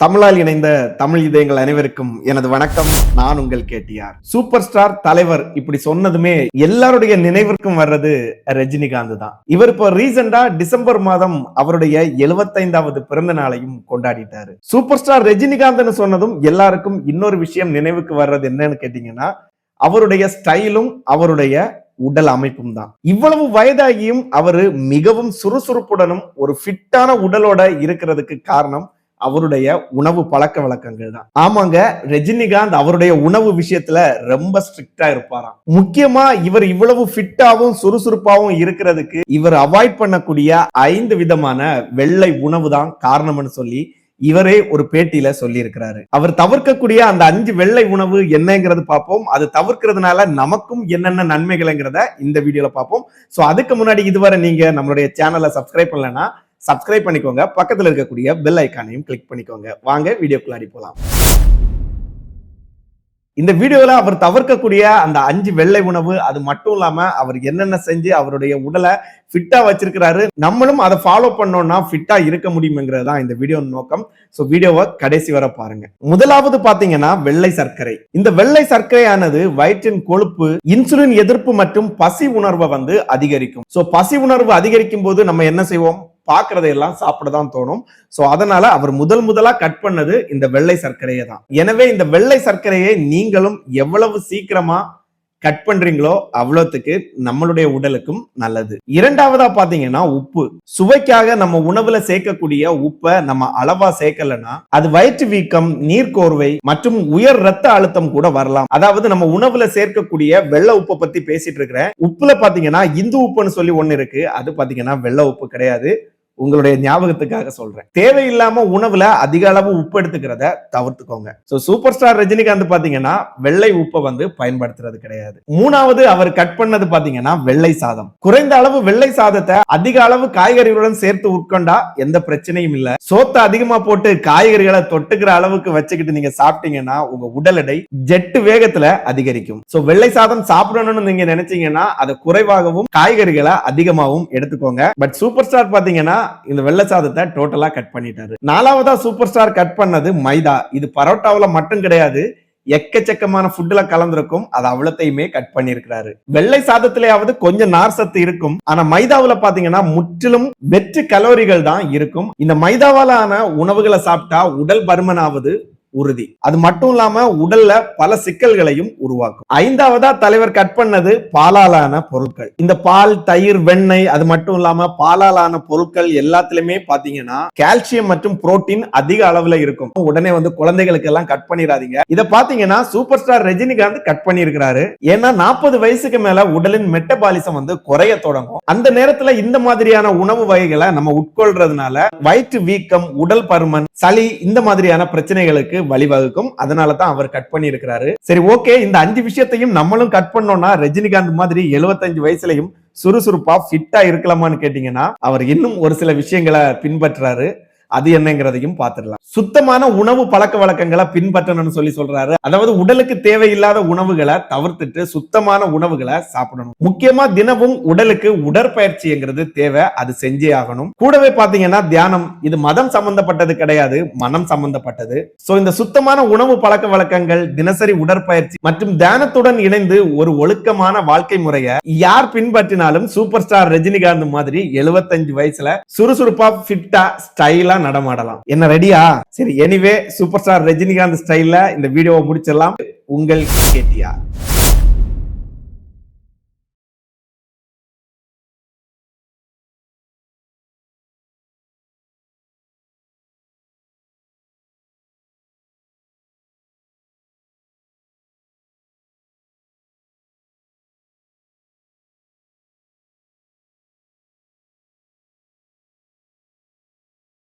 தமிழால் இணைந்த தமிழ் இதயங்கள் அனைவருக்கும் எனது வணக்கம். நான் உங்கள் கேட்டியார் சூப்பர் ஸ்டார் தலைவர் இப்படி சொன்னதுமே எல்லாருடைய நினைவிற்கும் வர்றது ரஜினிகாந்த் தான். இவர் இப்போ ரீசெண்டா டிசம்பர் மாதம் அவருடைய எழுபத்தைந்தாவது பிறந்த நாளையும் கொண்டாடிட்டாரு. சூப்பர் ஸ்டார் ரஜினிகாந்த்னு சொன்னதும் எல்லாருக்கும் இன்னொரு விஷயம் நினைவுக்கு வர்றது என்னன்னு கேட்டீங்கன்னா அவருடைய ஸ்டைலும் அவருடைய உடல் அமைப்பும் தான். இவ்வளவு வயதாகியும் அவரு மிகவும் சுறுசுறுப்புடனும் ஒரு ஃபிட்டான உடலோட இருக்கிறதுக்கு காரணம் அவருடைய உணவு பழக்க வழக்கங்கள் தான். ஆமாங்க ரஜினிகாந்த் அவருடைய உணவு விஷயத்துல ரொம்ப ஸ்ட்ரிக்டா இருப்பாராம். முக்கியமா இவர் இவ்வளவு ஃபிட்டாவும் சுறுசுறுப்பாவும் இருக்கிறதுக்கு இவர் அவாய்ட் பண்ணக்கூடிய ஐந்து விதமான வெள்ளை உணவு தான் காரணம்னு சொல்லி இவரே ஒரு பேட்டியில சொல்லி இருக்கிறாரு அவர் தவிர்க்கக்கூடிய அந்த அஞ்சு வெள்ளை உணவு என்னங்கிறது பார்ப்போம். அது தவிர்க்கிறதுனால நமக்கும் என்னென்ன நன்மைகள்ங்கிறத இந்த வீடியோல பார்ப்போம். ஸோ அதுக்கு முன்னாடி இதுவரை நீங்க நம்மளுடைய சேனலை சப்ஸ்கிரைப் பண்ணலன்னா சப்ஸ்கிரைப் பண்ணிக்கோங்க. பக்கத்துல இருக்கக்கூடிய பெல் ஐக்கானையும் கிளிக் பண்ணிக்கோங்க. வாங்க வீடியோக்குள்ளாடி போலாம். இந்த வீடியோல அவர் தவிர்க்கக்கூடிய அந்த அஞ்சு வெள்ளை உணவு அது மட்டும் இல்லாம அவர் என்னென்ன செஞ்சு அவருடைய உடலை ஃபிட்டா வச்சிருக்கிறாரு நம்மளும் அதை ஃபாலோ பண்ணோம்னா ஃபிட்டா இருக்க முடியுங்கிறது தான் இந்த வீடியோ நோக்கம். சோ வீடியோவை கடைசி வர பாருங்க. முதலாவது பாத்தீங்கன்னா வெள்ளை சர்க்கரை. இந்த வெள்ளை சர்க்கரையானது வயிற்றின் கொழுப்பு இன்சுலின் எதிர்ப்பு மற்றும் பசி உணர்வை வந்து அதிகரிக்கும். சோ பசி உணர்வு அதிகரிக்கும் போது நம்ம என்ன செய்வோம்? பாக்குறதையெல்லாம் சாப்பிட தான் தோணும். ஸோ அதனால அவர் முதல் முதலாக கட் பண்ணது இந்த வெள்ளை சர்க்கரையை தான் எனவே இந்த வெள்ளை சர்க்கரையை நீங்களும் எவ்வளவு சீக்கிரமா கட் பண்றீங்களோ அவ்வளோத்துக்கு நம்மளுடைய உடலுக்கும் நல்லது. இரண்டாவதா பாத்தீங்கன்னா உப்பு. சுவைக்காக நம்ம உணவுல சேர்க்கக்கூடிய உப்பை நம்ம அளவா சேர்க்கலன்னா அது வயிற்று வீக்கம் நீர்க்கோர்வை மற்றும் உயர் ரத்த அழுத்தம் கூட வரலாம். அதாவது நம்ம உணவுல சேர்க்கக்கூடிய வெள்ளை உப்பை பத்தி பேசிட்டு இருக்கிறேன். உப்புல பாத்தீங்கன்னா இந்து உப்புன்னு சொல்லி ஒண்ணு இருக்கு. அது பாத்தீங்கன்னா வெள்ளை உப்பு கிடையாது. உங்களுடைய ஞாபகத்துக்காக சொல்றேன். தேவையில்லாம உணவுல அதிக அளவு உப்பு எடுத்துக்கிறத தவிர்த்துக்கோங்க. சோ சூப்பர் ஸ்டார் ரஜினிகாந்த் பாத்தீங்கன்னா வெள்ளை உப்பை வந்து பயன்படுத்துறது கிடையாது. மூணாவது அவர் கட் பண்ணது பாத்தீங்கன்னா வெள்ளை சாதம். குறைந்த அளவு வெள்ளை சாதத்தை அதிக அளவு காய்கறிகளுடன் சேர்த்து உட்கொண்டா எந்த பிரச்சனையும் இல்ல. சோத்தை அதிகமா போட்டு காய்கறிகளை தொட்டுக்கிற அளவுக்கு வச்சுக்கிட்டு நீங்க சாப்பிட்டீங்கன்னா உங்க உடல் எடை ஜெட்டு வேகத்துல அதிகரிக்கும். சோ வெள்ளை சாதம் சாப்பிடணும்னு நீங்க நினைச்சீங்கன்னா அதை குறைவாகவும் காய்கறிகளை அதிகமாகவும் எடுத்துக்கோங்க. பட் சூப்பர் ஸ்டார் பாத்தீங்கன்னா இந்த வெள்ளை சாதத்தை டோட்டலா கட் பண்ணிட்டாரு. நாலாவதா சூப்பர் ஸ்டார் கட் பண்ணது மைதா. இது பரோட்டாவில் மட்டும் கிடையாது எக்கச்சக்கமான ஃபுட்ல கலந்திருக்கும். அது அவ்வளத்தையுமே கட் பண்ணிருக்கிறாரு வெள்ளை சாதத்திலேயாவது கொஞ்சம் நார் சத்து இருக்கும். ஆனா மைதாவுல பாத்தீங்கன்னா முற்றிலும் வெற்று கலோரிகள் தான் இருக்கும். இந்த மைதாவால ஆன உணவுகளை சாப்பிட்டா உடல் பருமனாவது உறுதி. அது மட்டும் இல்லாம உடல்ல பல சிக்கல்களையும் உருவாக்கும். ஐந்தாவதா தலைவர் கட் பண்ணது பாலாலான பொருட்கள். இந்த பால் தயிர் வெண்ணெய் அது மட்டும் இல்லாம பாலாலான பொருட்கள் எல்லாத்துலயுமே பாத்தீங்கன்னா கால்சியம் மற்றும் புரோட்டீன் அதிக அளவுல இருக்கும். உடனே வந்து குழந்தைகளுக்கு எல்லாம் கட் பண்ணிடாதீங்க இதை பாத்தீங்கன்னா சூப்பர் ஸ்டார் ரஜினிகாந்த் கட் பண்ணியிருக்கிறாரு ஏன்னா நாற்பது வயசுக்கு மேல உடலின் மெட்டபாலிசம் வந்து குறைய தொடங்கும். அந்த நேரத்துல இந்த மாதிரியான உணவு வகைகளை நம்ம உட்கொள்றதுனால வயிற்று வீக்கம் உடல் பருமன் சளி இந்த மாதிரியான பிரச்சனைகளுக்கு வழிவகுக்கும். அதனால தான் அவர் கட் பண்ணி இருக்கிறாரு சரி ஓகே இந்த அஞ்சு விஷயத்தையும் நம்மளும் கட் பண்ணோம்னா ரஜினிகாந்த் மாதிரி 75 வயசுலயும் சுறுசுறுப்பா ஃபிட்டா இருக்கலாமான்னு கேட்டீங்கன்னா அவர் இன்னும் ஒரு சில விஷயங்களை பின்பற்றுறாரு அது என்னங்கிறதையும் பார்த்துடலாம். சுத்தமான உணவு பழக்க வழக்கங்களை பின்பற்றணும்னு சொல்லி சொல்றாரு. அதாவது உடலுக்கு தேவையில்லாத உணவுகளை தவிர்த்துட்டு சுத்தமான உணவுகளை சாப்பிடணும். முக்கியமா தினமும் உடலுக்கு உடற்பயிற்சிங்கிறது தேவை. அது செஞ்சே ஆகணும். கூடவே பாத்தீங்கன்னா தியானம். இது மதம் சம்பந்தப்பட்டது கிடையாது. மனம் சம்பந்தப்பட்டது. சோ இந்த சுத்தமான உணவு பழக்க வழக்கங்கள் தினசரி உடற்பயிற்சி மற்றும் தியானத்துடன் இணைந்து ஒரு ஒழுக்கமான வாழ்க்கை முறையை யார் பின்பற்றினாலும் சூப்பர் ஸ்டார் ரஜினிகாந்த் மாதிரி 75 வயசுல சுறுசுறுப்பா ஃபிட்டா ஸ்டைலா நடமாடலாம். என்ன ரெடியா சரி எனிவே சூப்பர் ஸ்டார் ரஜினிகாந்த் ஸ்டைல்ல இந்த வீடியோவை முடிச்சிடலாம். உங்கள் கேட்டியா?